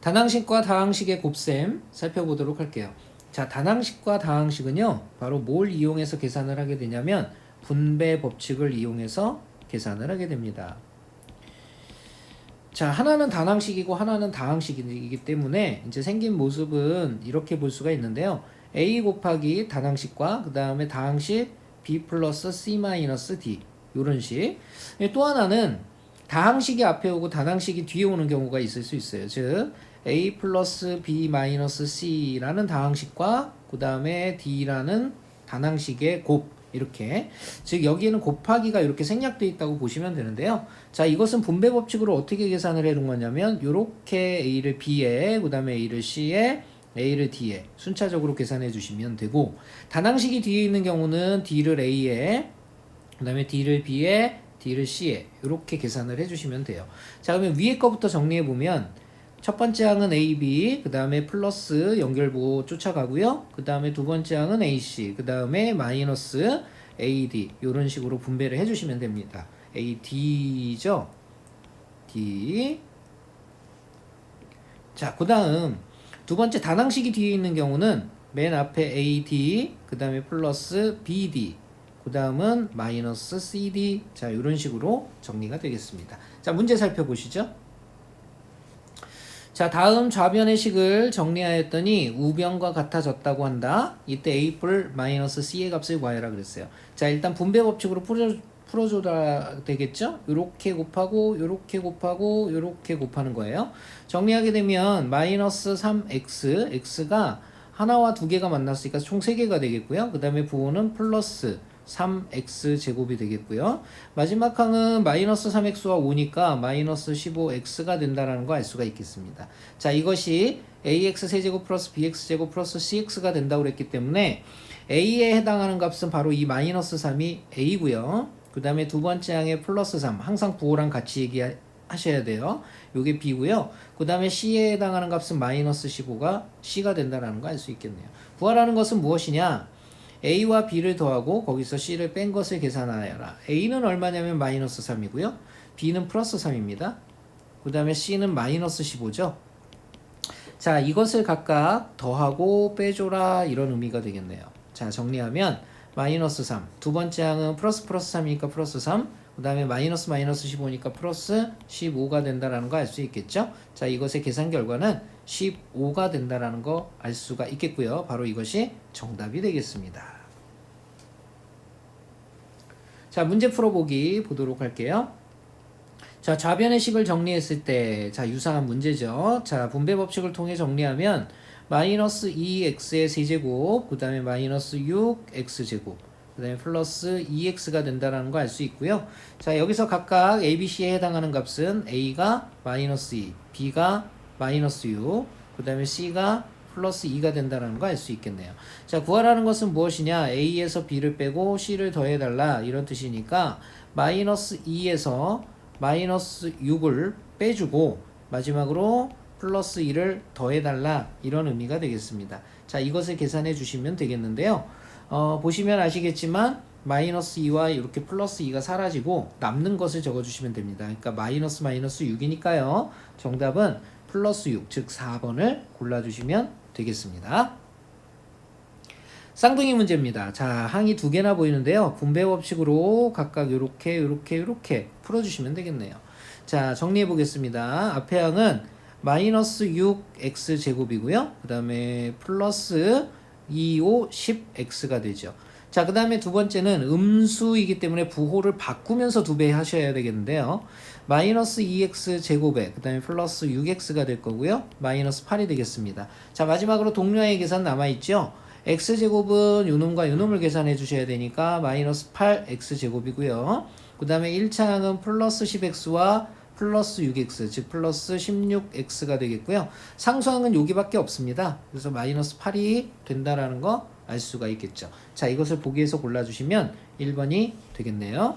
단항식과 다항식의 곱셈 살펴보도록 할게요. 자, 단항식과 다항식은요, 바로 뭘 이용해서 계산을 하게 되냐면, 분배 법칙을 이용해서 계산을 하게 됩니다. 자, 하나는 단항식이고 하나는 다항식이기 때문에 이제 생긴 모습은 이렇게 볼 수가 있는데요. a 곱하기 단항식과 그 다음에 다항식 b 플러스 c 마이너스 d 이런 식. 예, 또 하나는 다항식이 앞에 오고 단항식이 뒤에 오는 경우가 있을 수 있어요. 즉 a 플러스 b 마이너스 c라는 다항식과 그 다음에 d라는 단항식의 곱 이렇게 즉 여기에는 곱하기가 이렇게 생략되어 있다고 보시면 되는데요. 자 이것은 분배 법칙으로 어떻게 계산을 해 놓은 거냐면 이렇게 a를 b에 그 다음에 a를 c에 a를 d에 순차적으로 계산해 주시면 되고 단항식이 뒤에 있는 경우는 d를 a에 그 다음에 d를 b에 d를 c에 이렇게 계산을 해 주시면 돼요. 자 그러면 위에 거부터 정리해 보면 첫 번째 항은 AB, 그 다음에 플러스 연결부 쫓아가고요. 그 다음에 두 번째 항은 AC, 그 다음에 마이너스 AD 이런 식으로 분배를 해주시면 됩니다. AD죠. D. 자, 그 다음 두 번째 단항식이 뒤에 있는 경우는 맨 앞에 AD, 그 다음에 플러스 BD, 그 다음은 마이너스 CD. 자, 이런 식으로 정리가 되겠습니다. 자, 문제 살펴보시죠. 자 다음 좌변의 식을 정리하였더니 우변과 같아졌다고 한다. 이때 a뿔 마이너스 c의 값을 구하여라 그랬어요. 자 일단 분배 법칙으로 풀어 풀어줘야 되겠죠? 요렇게 곱하고 요렇게 곱하고 요렇게 곱하는 거예요. 정리하게 되면 마이너스 3x x가 하나와 두 개가 만났으니까 총 세 개가 되겠고요. 그 다음에 부호는 플러스 3x 제곱이 되겠고요. 마지막 항은 마이너스 3x와 5니까 마이너스 15x가 된다라는 거 알 수가 있겠습니다. 자, 이것이 ax 세제곱 플러스 bx 제곱 플러스 cx가 된다고 그랬기 때문에 a에 해당하는 값은 바로 이 마이너스 3이 a고요. 그 다음에 두 번째 항의 플러스 3 항상 부호랑 같이 얘기하셔야 돼요. 요게 b고요. 그 다음에 c에 해당하는 값은 마이너스 15가 c가 된다라는 거 알 수 있겠네요. 구하라는 것은 무엇이냐? A와 B를 더하고 거기서 C를 뺀 것을 계산하여라. A는 얼마냐면 마이너스 3이고요. B는 플러스 3입니다. 그 다음에 C는 마이너스 15죠. 자, 이것을 각각 더하고 빼줘라 이런 의미가 되겠네요. 자, 정리하면 마이너스 3. 두 번째 항은 플러스 플러스 3이니까 플러스 3. 그 다음에 마이너스 마이너스 15니까 플러스 15가 된다라는 거 알 수 있겠죠? 자, 이것의 계산 결과는 15가 된다라는 거 알 수가 있겠고요. 바로 이것이 정답이 되겠습니다. 자, 문제 풀어보기 보도록 할게요. 자, 좌변의 식을 정리했을 때, 자, 유사한 문제죠. 자, 분배 법칙을 통해 정리하면, 마이너스 2x의 세제곱, 그 다음에 마이너스 6x제곱, 그 다음에 플러스 2x가 된다는 거 알 수 있고요. 자, 여기서 각각 a, b, c에 해당하는 값은 a가 마이너스 2, b가 마이너스 6, 그 다음에 c가 플러스 2가 된다는 거 알 수 있겠네요. 자, 구하라는 것은 무엇이냐? a에서 b를 빼고 c를 더해달라 이런 뜻이니까 마이너스 2에서 마이너스 6을 빼주고 마지막으로 플러스 2를 더해달라 이런 의미가 되겠습니다. 자, 이것을 계산해 주시면 되겠는데요. 어, 보시면 아시겠지만 마이너스 2와 이렇게 플러스 2가 사라지고 남는 것을 적어주시면 됩니다. 그러니까 마이너스 마이너스 6이니까요. 정답은 플러스 6, 즉 4번을 골라주시면 되겠습니다. 쌍둥이 문제입니다. 자, 항이 두 개나 보이는데요. 분배 법칙으로 각각 이렇게, 이렇게, 이렇게 풀어주시면 되겠네요. 자, 정리해 보겠습니다. 앞에 항은 마이너스 6x 제곱이고요. 그 다음에 플러스 2, 5, 10x가 되죠. 자, 그 다음에 두 번째는 음수이기 때문에 부호를 바꾸면서 두 배 하셔야 되겠는데요. 마이너스 2x 제곱에 그 다음에 플러스 6x가 될 거고요. 마이너스 8이 되겠습니다. 자, 마지막으로 동료의 계산 남아있죠. x제곱은 요놈과 요놈을 계산해 주셔야 되니까 마이너스 8x 제곱이고요. 그 다음에 1차항은 플러스 10x와 플러스 6x 즉 플러스 16x가 되겠고요. 상수항은 여기밖에 없습니다. 그래서 마이너스 8이 된다라는 거 알 수가 있겠죠. 자 이것을 보기에서 골라주시면 1번이 되겠네요.